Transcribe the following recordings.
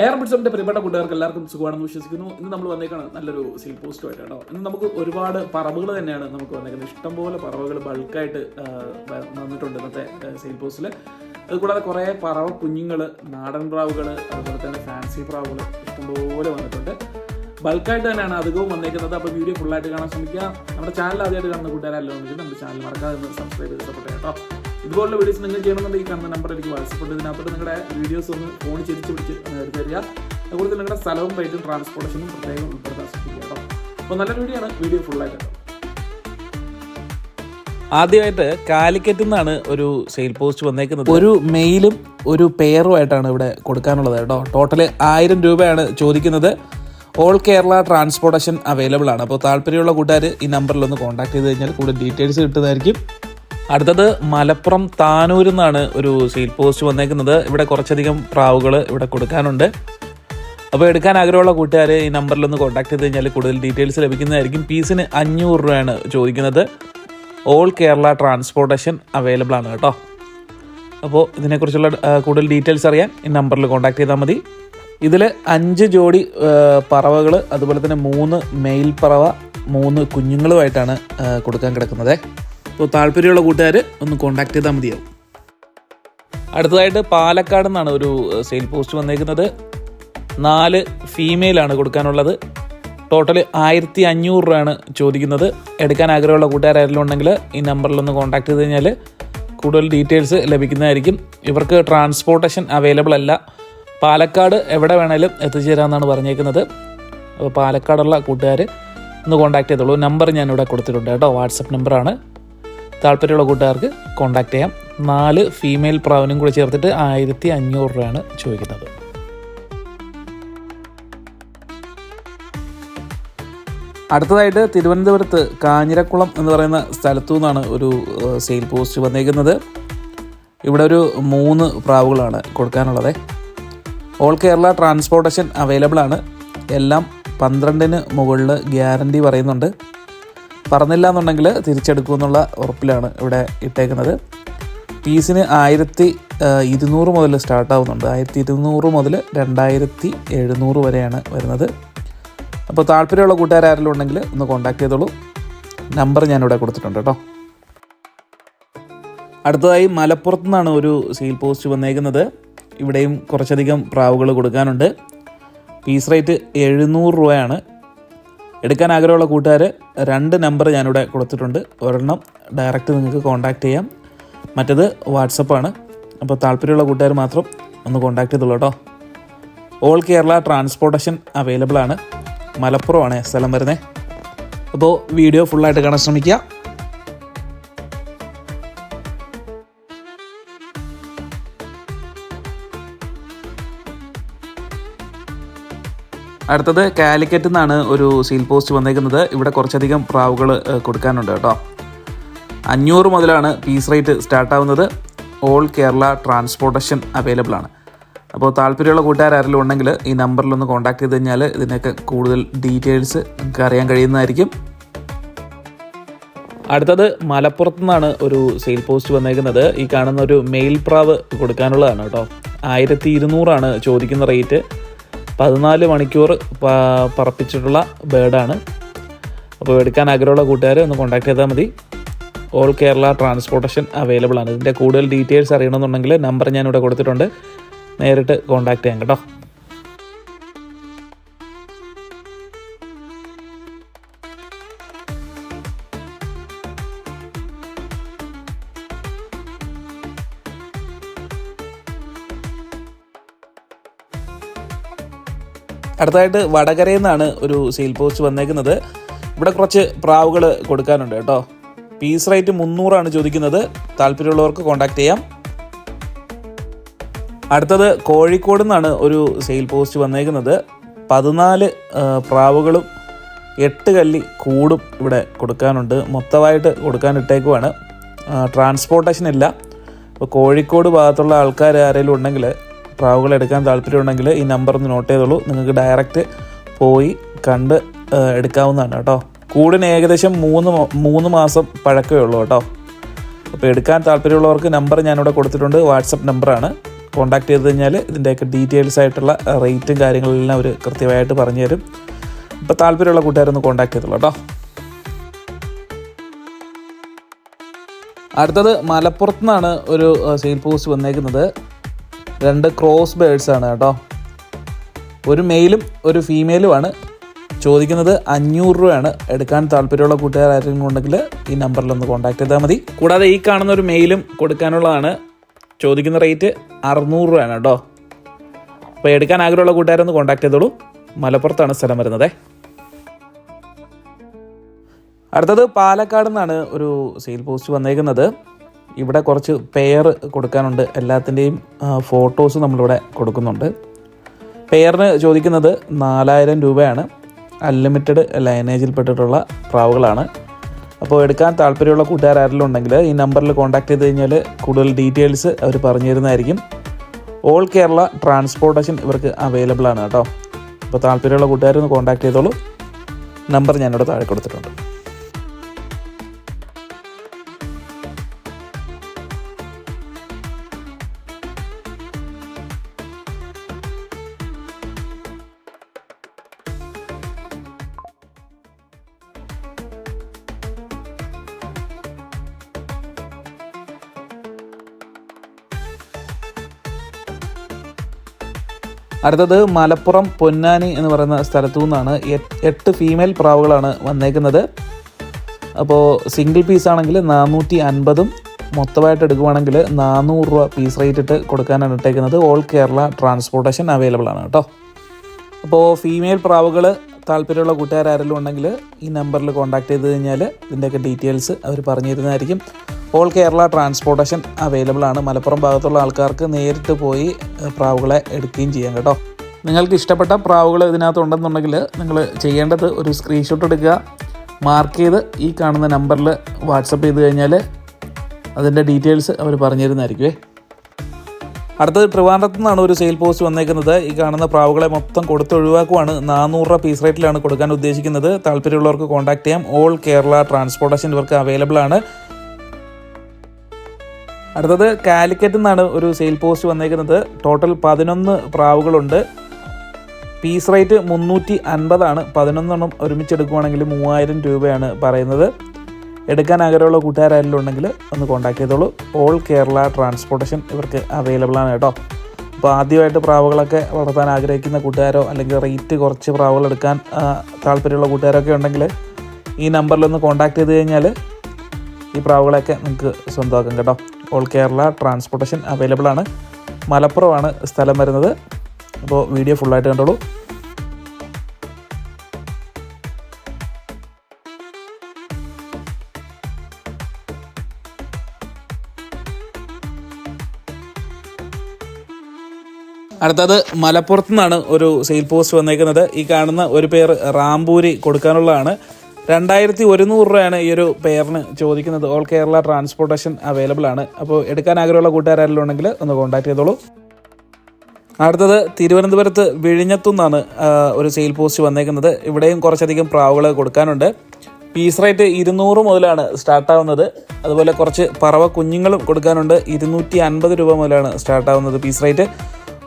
Air പ്രിയപ്പെട്ട കൂട്ടുകാർക്ക് എല്ലാവർക്കും സുഖമാണെന്ന് വിശ്വസിക്കുന്നു. ഇന്ന് നമ്മൾ വന്നേക്കാണ് നല്ലൊരു സിൽ പോസ്റ്റുമായിട്ട് കേട്ടോ ഇന്ന് നമുക്ക് ഒരുപാട് പറവുകൾ തന്നെയാണ് നമുക്ക് വന്നേക്കുന്നത്. ഇഷ്ടംപോലെ പറവുകൾ ബൾക്കായിട്ട് വന്നിട്ടുണ്ട് ഇന്നത്തെ സെയിൽ പോസ്റ്റിൽ അതുകൂടാതെ കുറേ പറവ കുഞ്ഞുങ്ങൾ നാടൻ പ്രാവുകൾ അതുപോലെ തന്നെ ഫാൻസി പ്രാവുകൾ ഇഷ്ടംപോലെ വന്നിട്ടുണ്ട്. ബൾക്കായിട്ട് തന്നെയാണ് അധികവും വന്നേക്കുന്നത്. അപ്പോൾ വീഡിയോ ഫുള്ളായിട്ട് കാണാൻ ശ്രമിക്കുക. നമ്മുടെ ചാനൽ ആദ്യമായിട്ട് കാണുന്ന കൂട്ടുകാരെല്ലാം ഉണ്ടെങ്കിൽ നമ്മുടെ ചാനൽ മറക്കാതെ സബ്സ്ക്രൈബ് ചെയ്ത് കേട്ടോ. ഇതുപോലുള്ള വീഡിയോസ് നിങ്ങൾ ചെയ്യണമെന്നുണ്ടെങ്കിൽ ഈ കാണുന്ന നമ്പറിലേക്ക് എനിക്ക് വാട്സപ്പ് ഉണ്ട്. ഇതിനകത്തോട്ട് നിങ്ങളുടെ വീഡിയോസ് ഒന്ന് ഫോൺ ചിരിച്ച് പിടിച്ച് എടുത്ത് തരിക അതുപോലെ നിങ്ങളുടെ സ്ഥലവും റേറ്റും ട്രാൻസ്പോർട്ടേഷനും പ്രത്യേകം ഉൾപ്പെടുത്താൻ ശ്രദ്ധിക്കുക കേട്ടോ. അപ്പോൾ നല്ലൊരു വീഡിയോ ആണ്. വീഡിയോ ഫുള്ളായിട്ട് കേട്ടോ ആദ്യമായിട്ട് കാലിക്കറ്റിൽ നിന്നാണ് ഒരു സെയിൽ പോസ്റ്റ് വന്നേക്കുന്നത്. ഒരു മെയിലും ഒരു പെയറുമായിട്ടാണ് ഇവിടെ കൊടുക്കാനുള്ളത് കേട്ടോ. ടോട്ടൽ ആയിരം രൂപയാണ് ചോദിക്കുന്നത്. ഓൾ കേരള ട്രാൻസ്പോർട്ടേഷൻ അവൈലബിൾ ആണ്. അപ്പോൾ താല്പര്യമുള്ള കൂട്ടുകാർ ഈ നമ്പറിൽ ഒന്ന് കോൺടാക്ട് ചെയ്ത് കഴിഞ്ഞാൽ കൂടുതൽ ഡീറ്റെയിൽസ് കിട്ടുന്നതായിരിക്കും. അടുത്തത് മലപ്പുറം താനൂരിൽ നിന്നാണ് ഒരു സീൽ പോസ്റ്റ് വന്നേക്കുന്നത്. ഇവിടെ കുറച്ചധികം പ്രാവുകൾ ഇവിടെ കൊടുക്കാനുണ്ട്. അപ്പോൾ എടുക്കാൻ ആഗ്രഹമുള്ള കൂട്ടുകാർ ഈ നമ്പറിൽ ഒന്ന് കോൺടാക്ട് ചെയ്ത് കഴിഞ്ഞാൽ കൂടുതൽ ഡീറ്റെയിൽസ് ലഭിക്കുന്നതായിരിക്കും. പീസിന് അഞ്ഞൂറ് രൂപയാണ് ചോദിക്കുന്നത്. ഓൾ കേരള ട്രാൻസ്പോർട്ടേഷൻ അവൈലബിൾ ആണ് കേട്ടോ. അപ്പോൾ ഇതിനെക്കുറിച്ചുള്ള കൂടുതൽ ഡീറ്റെയിൽസ് അറിയാൻ ഈ നമ്പറിൽ കോൺടാക്ട് ചെയ്താൽ മതി. ഇതിൽ അഞ്ച് ജോഡി പറവകൾ അതുപോലെ തന്നെ മൂന്ന് മെയിൽ പറവ മൂന്ന് കുഞ്ഞുങ്ങളുമായിട്ടാണ് കൊടുക്കാൻ കിടക്കുന്നത്. അപ്പോൾ താല്പര്യമുള്ള കൂട്ടുകാർ ഒന്ന് കോൺടാക്ട് ചെയ്താൽ മതിയാവും. അടുത്തതായിട്ട് പാലക്കാട് നിന്നാണ് ഒരു സെയിൽ പോസ്റ്റ് വന്നേക്കുന്നത്. നാല് ഫീമെയിലാണ് കൊടുക്കാനുള്ളത്. ടോട്ടൽ ആയിരത്തി അഞ്ഞൂറ് രൂപയാണ് ചോദിക്കുന്നത്. എടുക്കാൻ ആഗ്രഹമുള്ള കൂട്ടുകാരെല്ലാം ഉണ്ടെങ്കിൽ ഈ നമ്പറിലൊന്ന് കോൺടാക്ട് ചെയ്ത് കഴിഞ്ഞാൽ കൂടുതൽ ഡീറ്റെയിൽസ് ലഭിക്കുന്നതായിരിക്കും. ഇവർക്ക് ട്രാൻസ്പോർട്ടേഷൻ അവൈലബിൾ അല്ല. പാലക്കാട് എവിടെ വേണേലും എത്തിച്ചേരാമെന്നാണ് പറഞ്ഞേക്കുന്നത്. അപ്പോൾ പാലക്കാടുള്ള കൂട്ടുകാർ ഒന്ന് കോൺടാക്ട് ചെയ്തോളൂ. നമ്പർ ഞാനിവിടെ കൊടുത്തിട്ടുണ്ട് കേട്ടോ. വാട്സപ്പ് നമ്പറാണ് താല്പര്യമുള്ള കൂട്ടുകാർക്ക് കോൺടാക്ട് ചെയ്യാം. നാല് ഫീമെയിൽ പ്രാവിനും കൂടി ചേർത്തിട്ട് ആയിരത്തി അഞ്ഞൂറ് രൂപയാണ് ചോദിക്കുന്നത്. അടുത്തതായിട്ട് തിരുവനന്തപുരത്ത് കാഞ്ഞിരക്കുളം എന്ന് പറയുന്ന സ്ഥലത്തു നിന്നാണ് ഒരു സെയിൽ പോസ്റ്റ് വന്നേക്കുന്നത് ഇവിടെ ഒരു മൂന്ന് പ്രാവുകളാണ് കൊടുക്കാനുള്ളത്. ഓൾ കേരള ട്രാൻസ്പോർട്ടേഷൻ അവൈലബിൾ ആണ്. എല്ലാം പന്ത്രണ്ടിന് മുകളിൽ ഗ്യാരണ്ടി പറയുന്നുണ്ട്. പറഞ്ഞില്ല എന്നുണ്ടെങ്കിൽ തിരിച്ചെടുക്കും എന്നുള്ള ഉറപ്പിലാണ് ഇവിടെ ഇട്ടേക്കുന്നത്. പീസിന് ആയിരത്തി ഇരുന്നൂറ് മുതൽ സ്റ്റാർട്ടാവുന്നുണ്ട്. ആയിരത്തി ഇരുന്നൂറ് മുതൽ രണ്ടായിരത്തി എഴുന്നൂറ് വരെയാണ് വരുന്നത്. അപ്പോൾ താല്പര്യമുള്ള കൂട്ടുകാരെങ്കിലും ഉണ്ടെങ്കിൽ ഒന്ന് കോൺടാക്ട് ചെയ്തോളൂ. നമ്പർ ഞാനിവിടെ കൊടുത്തിട്ടുണ്ട് കേട്ടോ. അടുത്തതായി മലപ്പുറത്തു നിന്നാണ് ഒരു സെയിൽ പോസ്റ്റ് വന്നേക്കുന്നത്. ഇവിടെയും കുറച്ചധികം പ്രാവുകൾ കൊടുക്കാനുണ്ട്. പീസ് റേറ്റ് എഴുന്നൂറ് രൂപയാണ്. എടുക്കാൻ ആഗ്രഹമുള്ള കൂട്ടുകാർ രണ്ട് നമ്പർ ഞാനിവിടെ കൊടുത്തിട്ടുണ്ട്. ഒരെണ്ണം ഡയറക്റ്റ് നിങ്ങൾക്ക് കോൺടാക്ട് ചെയ്യാം. മറ്റത് വാട്സപ്പാണ് അപ്പോൾ താല്പര്യമുള്ള കൂട്ടുകാർ മാത്രം ഒന്ന് കോൺടാക്ട് ചെയ്തോളൂ കേട്ടോ. ഓൾ കേരള ട്രാൻസ്പോർട്ടേഷൻ അവൈലബിൾ ആണ്. മലപ്പുറമാണ് സ്ഥലം വരുന്നത് അപ്പോൾ വീഡിയോ ഫുള്ളായിട്ട് കാണാൻ ശ്രമിക്കുക. അടുത്തത് കാലിക്കറ്റ് നിന്നാണ് ഒരു സീൽ പോസ്റ്റ് വന്നേക്കുന്നത്. ഇവിടെ കുറച്ചധികം പ്രാവുകൾ കൊടുക്കാനുണ്ട് കേട്ടോ. അഞ്ഞൂറ് മുതലാണ് പീസ് റേറ്റ് സ്റ്റാർട്ട് ആവുന്നത് ഓൾ കേരള ട്രാൻസ്പോർട്ടേഷൻ അവൈലബിൾ ആണ്. അപ്പോൾ താല്പര്യമുള്ള കൂട്ടുകാരെങ്കിലും ഉണ്ടെങ്കിൽ ഈ നമ്പറിലൊന്ന് കോൺടാക്ട് ചെയ്ത് കഴിഞ്ഞാൽ ഇതിനൊക്കെ കൂടുതൽ ഡീറ്റെയിൽസ് നിങ്ങൾക്ക് അറിയാൻ കഴിയുന്നതായിരിക്കും. അടുത്തത് മലപ്പുറത്ത് നിന്നാണ് ഒരു സെയിൽ പോസ്റ്റ് വന്നേക്കുന്നത്. ഈ കാണുന്ന ഒരു മെയിൽ പ്രാവ് കൊടുക്കാനുള്ളതാണ് കേട്ടോ. ആയിരത്തി ഇരുന്നൂറാണ് ചോദിക്കുന്ന റേറ്റ്. പതിനാല് മണിക്കൂർ പറപ്പിച്ചിട്ടുള്ള ബേർഡാണ് അപ്പോൾ എടുക്കാൻ ആഗ്രഹമുള്ള കൂട്ടുകാർ ഒന്ന് കോൺടാക്ട് ചെയ്താൽ മതി. ഓൾ കേരള ട്രാൻസ്പോർട്ടേഷൻ അവൈലബിൾ ആണ്. ഇതിന്റെ കൂടുതൽ ഡീറ്റെയിൽസ് അറിയണമെന്നുണ്ടെങ്കിൽ നമ്പർ ഞാനിവിടെ കൊടുത്തിട്ടുണ്ട്. നേരിട്ട് കോൺടാക്ട് ചെയ്യാം കേട്ടോ. അടുത്തതായിട്ട് വടകരയിൽ നിന്നാണ് ഒരു സെയിൽ പോസ്റ്റ് വന്നേക്കുന്നത്. ഇവിടെ കുറച്ച് പ്രാവുകൾ കൊടുക്കാനുണ്ട് കേട്ടോ. പീസ് റേറ്റ് മുന്നൂറാണ് ചോദിക്കുന്നത്. താല്പര്യമുള്ളവർക്ക് കോൺടാക്ട് ചെയ്യാം. അടുത്തത് കോഴിക്കോട് നിന്നാണ് ഒരു സെയിൽ പോസ്റ്റ് വന്നേക്കുന്നത്. പതിനാല് പ്രാവുകളും എട്ട് കല്ലി കൂടും ഇവിടെ കൊടുക്കാനുണ്ട്. മൊത്തമായിട്ട് കൊടുക്കാൻ ഇട്ടേക്കുവാണ് ട്രാൻസ്പോർട്ടേഷൻ ഇല്ല. അപ്പോൾ കോഴിക്കോട് ഭാഗത്തുള്ള ആൾക്കാർ ആരെങ്കിലും ഉണ്ടെങ്കിൽ പ്രാവുകൾ എടുക്കാൻ താല്പര്യമുണ്ടെങ്കിൽ ഈ നമ്പർ ഒന്ന് നോട്ട് ചെയ്തോളൂ. നിങ്ങൾക്ക് ഡയറക്റ്റ് പോയി കണ്ട് എടുക്കാവുന്നതാണ് കേട്ടോ. കൂടിന് ഏകദേശം മൂന്ന് മൂന്ന് മാസം പഴക്കമേ ഉള്ളൂ കേട്ടോ. അപ്പോൾ എടുക്കാൻ താല്പര്യമുള്ളവർക്ക് നമ്പർ ഞാനിവിടെ കൊടുത്തിട്ടുണ്ട്. വാട്സപ്പ് നമ്പറാണ് കോൺടാക്ട് ചെയ്ത് കഴിഞ്ഞാൽ ഇതിന്റെയൊക്കെ ഡീറ്റെയിൽസ് ആയിട്ടുള്ള റേറ്റും കാര്യങ്ങളെല്ലാം അവർ കൃത്യമായിട്ട് പറഞ്ഞു തരും. അപ്പോൾ താല്പര്യമുള്ള കൂട്ടുകാരൊന്ന് കോൺടാക്ട് ചെയ്തോളൂ കേട്ടോ. അടുത്തത് മലപ്പുറത്തു നിന്നാണ് ഒരു സെയിൽ പോസ്റ്റ് വന്നേക്കുന്നത്. രണ്ട് ക്രോസ് ബേഡ്സ് ആണ് കേട്ടോ. ഒരു മെയിലും ഒരു ഫീമെയിലുമാണ് ചോദിക്കുന്നത് അഞ്ഞൂറ് രൂപയാണ്. എടുക്കാൻ താല്പര്യമുള്ള കൂട്ടുകാർ ആരെങ്കിലും ഉണ്ടെങ്കിൽ ഈ നമ്പറിൽ ഒന്ന് കോൺടാക്ട് ചെയ്താൽ മതി. കൂടാതെ ഈ കാണുന്ന ഒരു മെയിലും കൊടുക്കാനുള്ളതാണ്. ചോദിക്കുന്ന റേറ്റ് അറുന്നൂറ് രൂപയാണ് കേട്ടോ. അപ്പോൾ എടുക്കാൻ ആഗ്രഹമുള്ള കൂട്ടുകാരൊന്ന് കോൺടാക്ട് ചെയ്തോളൂ. മലപ്പുറത്താണ് സ്ഥലം വരുന്നത്. അടുത്തത് പാലക്കാട് നിന്നാണ് ഒരു സെയിൽ പോസ്റ്റ് വന്നേക്കുന്നത്. ഇവിടെ കുറച്ച് പെയർ കൊടുക്കാനുണ്ട്. എല്ലാത്തിന്റെയും ഫോട്ടോസ് നമ്മളിവിടെ കൊടുക്കുന്നുണ്ട്. പെയറിന് ചോദിക്കുന്നത് നാലായിരം രൂപയാണ്. അൺലിമിറ്റഡ് ലൈനേജിൽ ലൈനേജിൽപ്പെട്ടിട്ടുള്ള പ്രാവുകളാണ്. അപ്പോൾ എടുക്കാൻ താല്പര്യമുള്ള കൂട്ടുകാർ ഉണ്ടെങ്കിൽ ഈ നമ്പറിൽ കോൺടാക്ട് ചെയ്ത് കഴിഞ്ഞാൽ കൂടുതൽ ഡീറ്റെയിൽസ് അവർ പറഞ്ഞു തരുന്നതായിരിക്കും. ഓൾ കേരള ട്രാൻസ്പോർട്ടേഷൻ ഇവർക്ക് അവൈലബിൾ ആണ് കേട്ടോ. അപ്പോൾ താല്പര്യമുള്ള കൂട്ടുകാരൊന്ന് കോൺടാക്ട് ചെയ്തോളൂ. നമ്പർ ഞാനിവിടെ താഴെ കൊടുത്തിട്ടുണ്ട്. അടുത്തത് മലപ്പുറം പൊന്നാനി എന്ന് പറയുന്ന സ്ഥലത്തു നിന്നാണ് എട്ട് ഫീമെയിൽ പ്രാവുകളാണ് വന്നേക്കുന്നത്. അപ്പോൾ സിംഗിൾ പീസ് ആണെങ്കിൽ നാനൂറ്റി അൻപതും മൊത്തമായിട്ട് എടുക്കുവാണെങ്കിൽ നാനൂറ് രൂപ പീസ് റേറ്റ് ഇട്ട് കൊടുക്കാനാണ് ഇട്ടേക്കുന്നത്. ഓൾ കേരള ട്രാൻസ്പോർട്ടേഷൻ അവൈലബിൾ ആണ് കേട്ടോ. അപ്പോൾ ഫീമെയിൽ പ്രാവുകൾ താല്പര്യമുള്ള കൂട്ടുകാരും ഉണ്ടെങ്കിൽ ഈ നമ്പറിൽ കോൺടാക്ട് ചെയ്ത് കഴിഞ്ഞാൽ ഇതിന്റെയൊക്കെ ഡീറ്റെയിൽസ് അവർ പറഞ്ഞു തരുന്നതായിരിക്കും. ഓൾ കേരള ട്രാൻസ്പോർട്ടേഷൻ അവൈലബിൾ ആണ്. മലപ്പുറം ഭാഗത്തുള്ള ആൾക്കാർക്ക് നേരിട്ട് പോയി പ്രാവുകളെ എടുക്കുകയും ചെയ്യാം കേട്ടോ. നിങ്ങൾക്ക് ഇഷ്ടപ്പെട്ട പ്രാവുകൾ ഇതിനകത്ത് ഉണ്ടെന്നുണ്ടെങ്കിൽ നിങ്ങൾ ചെയ്യേണ്ടത് ഒരു സ്ക്രീൻഷോട്ട് എടുക്കുക. മാർക്ക് ചെയ്ത് ഈ കാണുന്ന നമ്പറിൽ വാട്സപ്പ് ചെയ്ത് കഴിഞ്ഞാൽ അതിന്റെ ഡീറ്റെയിൽസ് അവർ പറഞ്ഞു തരുന്നതായിരിക്കുമേ. അടുത്തത് ട്രിവാൻഡ്രത്തു നിന്നാണ് ഒരു സെയിൽ പോസ്റ്റ് വന്നേക്കുന്നത്. ഈ കാണുന്ന പ്രാവുകളെ മൊത്തം കൊടുത്ത് ഒഴിവാക്കുവാണ് നാനൂറ് രൂപ പീസ് റേറ്റിലാണ് കൊടുക്കാൻ ഉദ്ദേശിക്കുന്നത്. താല്പര്യമുള്ളവർക്ക് കോൺടാക്ട് ചെയ്യാം. ഓൾ കേരള ട്രാൻസ്പോർട്ടേഷൻ ഇവർക്ക് അവൈലബിൾ ആണ്. അടുത്തത് കാലിക്കറ്റ് നിന്നാണ് ഒരു സെയിൽ പോസ്റ്റ് വന്നേക്കുന്നത്. ടോട്ടൽ പതിനൊന്ന് പ്രാവുകളുണ്ട്. പീസ് റേറ്റ് മുന്നൂറ്റി അൻപതാണ് പതിനൊന്നെണ്ണം ഒരുമിച്ചെടുക്കുവാണെങ്കിൽ മൂവായിരം രൂപയാണ് പറയുന്നത്. എടുക്കാൻ ആഗ്രഹമുള്ള കൂട്ടുകാരായാലും ഉണ്ടെങ്കിൽ ഒന്ന് കോൺടാക്ട് ചെയ്തോളൂ. ഓൾ കേരള ട്രാൻസ്പോർട്ടേഷൻ ഇവർക്ക് അവൈലബിൾ ആണ് കേട്ടോ. അപ്പോൾ ആദ്യമായിട്ട് പ്രാവുകളൊക്കെ വളർത്താൻ ആഗ്രഹിക്കുന്ന കൂട്ടുകാരോ അല്ലെങ്കിൽ റേറ്റ് കുറച്ച് പ്രാവുകൾ എടുക്കാൻ താല്പര്യമുള്ള കൂട്ടുകാരൊക്കെ ഉണ്ടെങ്കിൽ ഈ നമ്പറിലൊന്ന് കോൺടാക്ട് ചെയ്ത് കഴിഞ്ഞാൽ ഈ പ്രാവുകളെയൊക്കെ നിങ്ങൾക്ക് സ്വന്തമാക്കാം കേട്ടോ. ഓൾ കേരള ട്രാൻസ്പോർട്ടേഷൻ അവൈലബിൾ ആണ് മലപ്പുറമാണ് സ്ഥലം വരുന്നത്. അപ്പോൾ വീഡിയോ ഫുള്ളായിട്ട് കണ്ടോളൂ. അടുത്തത് മലപ്പുറത്തു നിന്നാണ് ഒരു സെയിൽ പോസ്റ്റ് വന്നേക്കുന്നത്. ഈ കാണുന്ന ഒരു പേർ റാംപൂരി കൊടുക്കാനുള്ളതാണ്. രണ്ടായിരത്തി ഒരുന്നൂറ് രൂപയാണ് ഈ ഒരു പെയറിന് ചോദിക്കുന്നത്. ഓൾ കേരള ട്രാൻസ്പോർട്ടേഷൻ അവൈലബിൾ ആണ്. അപ്പോൾ എടുക്കാൻ ആഗ്രഹമുള്ള കൂട്ടുകാരെല്ലാം ഉണ്ടെങ്കിൽ ഒന്ന് കോൺടാക്ട് ചെയ്തോളൂ. അടുത്തത് തിരുവനന്തപുരത്ത് വിഴിഞ്ഞത്തുനിന്നാണ് ഒരു സെയിൽ പോസ്റ്റ് വന്നേക്കുന്നത്. ഇവിടെയും കുറച്ചധികം പ്രാവുകൾ കൊടുക്കാനുണ്ട്. പീസ് റേറ്റ് ഇരുന്നൂറ് മുതലാണ് സ്റ്റാർട്ടാവുന്നത് അതുപോലെ കുറച്ച് പറവ കുഞ്ഞുങ്ങളും കൊടുക്കാനുണ്ട്. ഇരുന്നൂറ്റി അൻപത് രൂപ മുതലാണ് സ്റ്റാർട്ടാവുന്നത് piece rate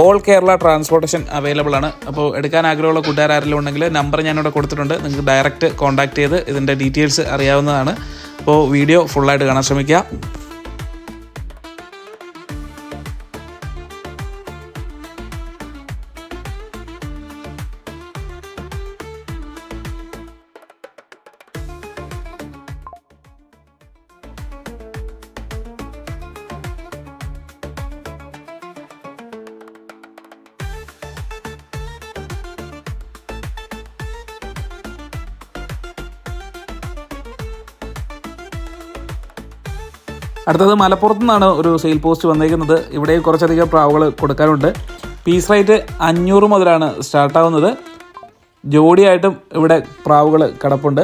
all Kerala transportation available ആണ്. അപ്പോൾ എടുക്കാൻ ആഗ്രഹമുള്ള കൂട്ടുകാരെല്ലാം ഉണ്ടെങ്കിൽ നമ്പർ ഞാനിവിടെ കൊടുത്തിട്ടുണ്ട്. നിങ്ങൾക്ക് ഡയറക്റ്റ് കോൺടാക്ട് ചെയ്ത് ഇതിന്റെ ഡീറ്റെയിൽസ് അറിയാവുന്നതാണ്. അപ്പോൾ വീഡിയോ ഫുള്ളായിട്ട് കാണാൻ ശ്രമിക്കുക അടുത്തത് മലപ്പുറത്ത് നിന്നാണ് ഒരു സെയിൽ പോസ്റ്റ് വന്നേക്കുന്നത്. ഇവിടെ കുറച്ചധികം പ്രാവുകൾ കൊടുക്കാനുണ്ട്. പീസ് റേറ്റ് അഞ്ഞൂറ് മുതലാണ് സ്റ്റാർട്ടാവുന്നത് ജോഡിയായിട്ടും ഇവിടെ പ്രാവുകൾ കിടപ്പുണ്ട്.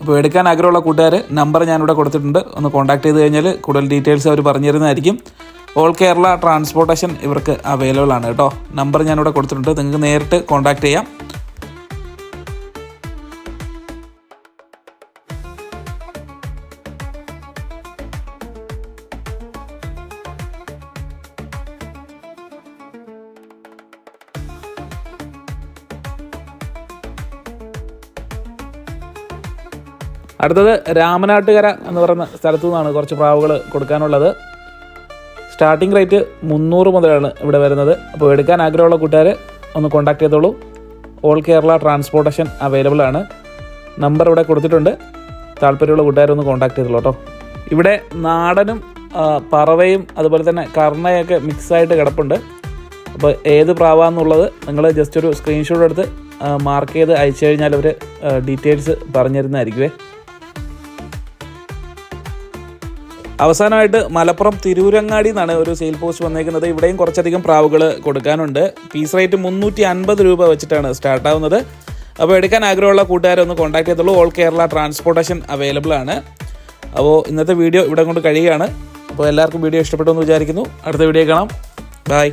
അപ്പോൾ എടുക്കാൻ ആഗ്രഹമുള്ള കൂട്ടുകാർ നമ്പർ ഞാനിവിടെ കൊടുത്തിട്ടുണ്ട്. ഒന്ന് കോൺടാക്ട് ചെയ്ത് കഴിഞ്ഞാൽ കൂടുതൽ ഡീറ്റെയിൽസ് അവർ പറഞ്ഞു തരുന്നതായിരിക്കും ഓൾ കേരള ട്രാൻസ്പോർട്ടേഷൻ ഇവർക്ക് അവൈലബിൾ ആണ് കേട്ടോ. നമ്പർ ഞാനിവിടെ കൊടുത്തിട്ടുണ്ട്. നിങ്ങൾക്ക് നേരിട്ട് കോൺടാക്ട് ചെയ്യാം. അടുത്തത് രാമനാട്ടുകര എന്ന് പറയുന്ന സ്ഥലത്തു നിന്നാണ് കുറച്ച് പ്രാവുകൾ കൊടുക്കാനുള്ളത്. സ്റ്റാർട്ടിംഗ് റേറ്റ് മുന്നൂറ് മുതലാണ് ഇവിടെ വരുന്നത്. അപ്പോൾ എടുക്കാൻ ആഗ്രഹമുള്ള കൂട്ടുകാർ ഒന്ന് കോൺടാക്ട് ചെയ്തോളൂ. ഓൾ കേരള ട്രാൻസ്പോർട്ടേഷൻ അവൈലബിൾ ആണ്. നമ്പർ ഇവിടെ കൊടുത്തിട്ടുണ്ട്. താല്പര്യമുള്ള കൂട്ടുകാരൊന്ന് കോൺടാക്ട് ചെയ്തോളൂ കേട്ടോ. ഇവിടെ നാടനും പറവയും അതുപോലെ തന്നെ കർണയൊക്കെ മിക്സായിട്ട് കിടപ്പുണ്ട്. അപ്പോൾ ഏത് പ്രാവാന്നുള്ളത് നിങ്ങൾ ജസ്റ്റ് ഒരു സ്ക്രീൻഷോട്ട് എടുത്ത് മാർക്ക് ചെയ്ത് അയച്ചു കഴിഞ്ഞാൽ അവർ ഡീറ്റെയിൽസ് പറഞ്ഞു അവസാനമായിട്ട് മലപ്പുറം തിരൂരങ്ങാടി എന്നാണ് ഒരു സെയിൽ പോസ്റ്റ് വന്നേക്കുന്നത്. ഇവിടെയും കുറച്ചധികം പ്രാവുകൾ കൊടുക്കാനുണ്ട്. പീസ് റേറ്റ് മുന്നൂറ്റി അൻപത് രൂപ വെച്ചിട്ടാണ് സ്റ്റാർട്ട് ആവുന്നത്. അപ്പോൾ എടുക്കാൻ ആഗ്രഹമുള്ള കൂട്ടുകാരെ ഒന്ന് കോൺടാക്ട് ചെയ്തോളൂ. ഓൾ കേരള ട്രാൻസ്പോർട്ടേഷൻ അവൈലബിൾ ആണ്. അപ്പോൾ ഇന്നത്തെ വീഡിയോ ഇവിടെ കൊണ്ട് കഴിയുകയാണ്. അപ്പോൾ എല്ലാവർക്കും വീഡിയോ ഇഷ്ടപ്പെട്ടു എന്ന് വിചാരിക്കുന്നു. അടുത്ത വീഡിയോ കാണാം. ബൈ